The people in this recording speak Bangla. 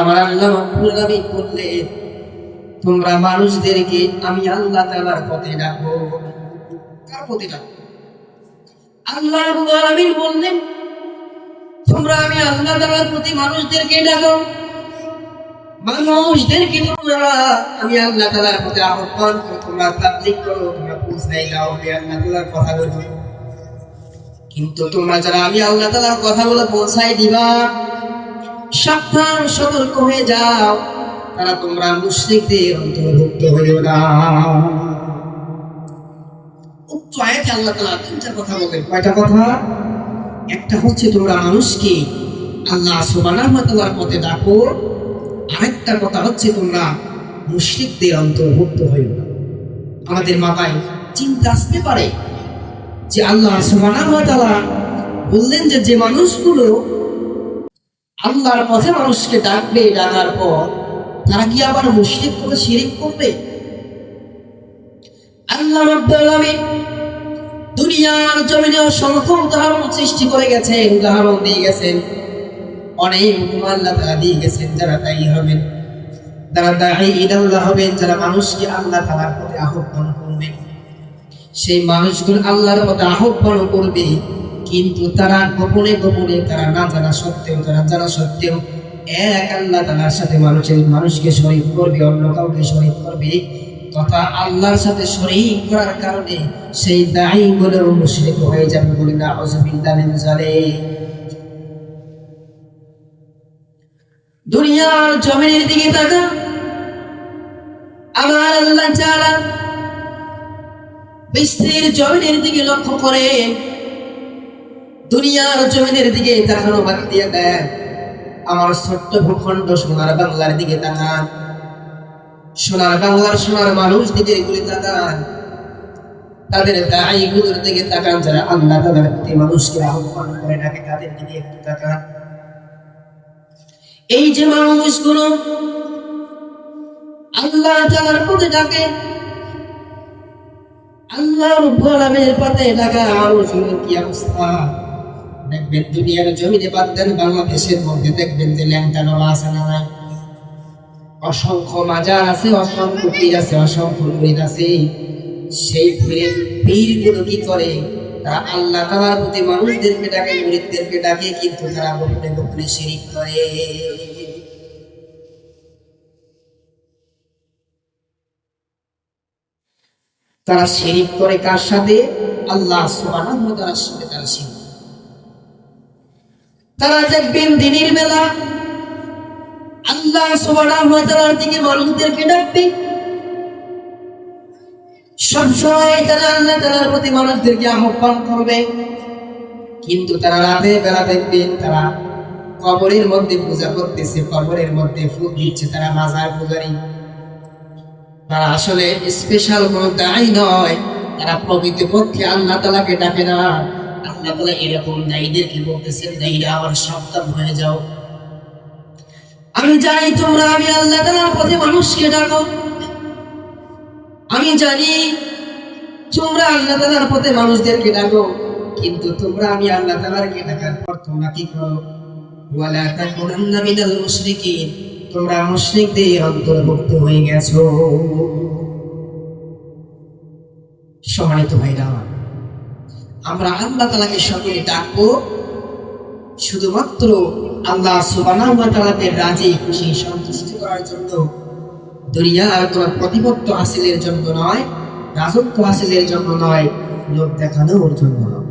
আমার আল্লাহ আলামিন বললেন, তোমরা মানুষদেরকে আমি আল্লাহ তাআলার পথে ডাকবো। কার পথে ডাকবো? আল্লাহ আলামিন বললেন, তোমরা আমি আল্লাহ তাআলার প্রতি মানুষদেরকে ডাকো। মানুষদেরকে তোমরা আমি আল্লাহ তাআলার পথে আহ্বান করো, তোমরা তাবলীগ করো, তোমরা পৌঁছাই দাও আমি আল্লাহ তাআলার কথা বলো। কিন্তু তোমরা যারা আমি আল্লাহ তাআলার কথাগুলো পৌঁছাই দিবা সাবধান সতর্ক হয়ে যাও। তারা তোমরা মুশরিকদের অন্তর্ভুক্ত হইও না। উক্ত আয়াতে আল্লাহ তাআলা তিনটা কথা বলেন। কয়টা কথা? একটা হচ্ছে তোমরা মানুষকে আল্লাহ সুবহানাহু ওয়া পথে ডাকো। আরেকটা কথা হচ্ছে তোমরা মুশরিকদের অন্তর্ভুক্ত হইও না। আমাদের মাথায় চিন্তা আসতে পারে যে আল্লাহ সুবহানাহু ওয়া তাআলা বললেন যে যে মানুষগুলো আল্লাহর পথে মানুষকে ডাকবে, ডাকার পর তারা কি আবার মুশরিক করে শিরিক করবে? আল্লাহ দুনিয়ার জমিনে অসংখ্য উদাহরণ সৃষ্টি করে গেছেন, উদাহরণ দিয়ে গেছেন। অনেক আল্লাহ তাআলা দিয়ে গেছেন, যারা তাই হবেন। যারা দাঈ ইলাল্লাহ হবেন, যারা মানুষকে আল্লাহ তাআলার পথে আহ্বান করবে সেই মানুষগুলো আল্লাহর পথে আহ্বান করবে। কিন্তু তারা গোপনে গোপনে তারা না জানা সত্ত্বেও, তারা জানা সত্ত্বেও এক আল্লাহ তালার সাথে মানুষের, মানুষকে শরীক করবে, অন্য কাউকে শরীক করবে, তথা আল্লাহর সাথে শরীক করার কারণে সেই দায়ী বলে মুশরিক হয়ে যাবে বলে না জালিক। দুনিয়ার জমিনের দিকে তাকা আমার আল্লাহ চালা বিশ্বের জমিনের দিকে লক্ষ্য করে দুনিয়ার জমিনের দিকে তাকানো বাদ দিয়ে দেয় আমার ছোট্ট ভূখণ্ড সোনার বাংলার দিকে তাকান। সোনার বাংলার সোনার মানুষ দিকে এগুলি তাকান। তাদের দায়ীগুলোর দিকে তাকান, যারা আল্লাহ তাদের প্রতি মানুষকে আহ্বান করে ডাকে, তাদের দিকে একটু তাকান। এই যে মানুষগুলো আল্লাহ তালার প্রতি ডাকে, আল্লাহ রব্বুল আলামিনের পথে ডাকা মানুষগুলোর কি অবস্থা? দেখবেন দুনিয়ার জমিনে বাদ দেন, বাংলাদেশের মধ্যে দেখবেন যে ল্যাংটা আছে না নাই। অসংখ্য মাজার আছে, অসংখ্য পীর আছে, অসংখ্য মুরিদ আছে। সেই কি করে? তারা আল্লাহ তাআলার প্রতি মানুষদেরকে ডাকে ডাকে, কিন্তু তারা গোপনে গোপনে শিরিক করে। তারা শিরিক করে কার সাথে? আল্লাহ সাথে তারা শিরিক তারা দেখবেন দিনের বেলা আল্লাহ তাআলার দিকে মানুষদেরকে ডাকবে। সবসময় তারা আল্লাহ তাআলার প্রতি মানুষদেরকে আহ্বান করবে। কিন্তু তারা রাতে বেলা দেখবেন তারা কবরের মধ্যে পূজা করতেছে, কবরের মধ্যে ফুল দিচ্ছে, তারা মাজার পূজারী। তারা আসলে স্পেশাল কোনো দায় নয়। তারা প্রকৃতপক্ষে আল্লাহ তালাকে ডাকে না। আল্লাহ এরকম দায়ীদেরকে বলতেছেন দায়ীরা আবার সাবধান হয়ে যাও। আমি জানি তোমরা, আমি আল্লাহ তালার পথে মানুষকে ডাকো। আমি জানি তোমরা আল্লাহ তালার পথে মানুষদেরকে ডাকো, কিন্তু তোমরা, আমি আল্লাহ তালারকে ডাকার পর তোমরা কি করো? ওয়ালা মিনাল তোমরা মুশরিকদের অন্তর্ভুক্ত হয়ে গেছো। সম্মানিত ভাইরা আমার আমরা আল্লাহ তালাকে সকলে ডাকবো। শুধুমাত্র আল্লাহ সুবানের ওয়া রাজি, খুশি, সন্তুষ্ট করার জন্য। দুনিয়ার কোনো প্রতিপত্ত হাসিলের জন্য নয়, রাজত্ব হাসিলের জন্য নয় লোক দেখানোর জন্য। নয়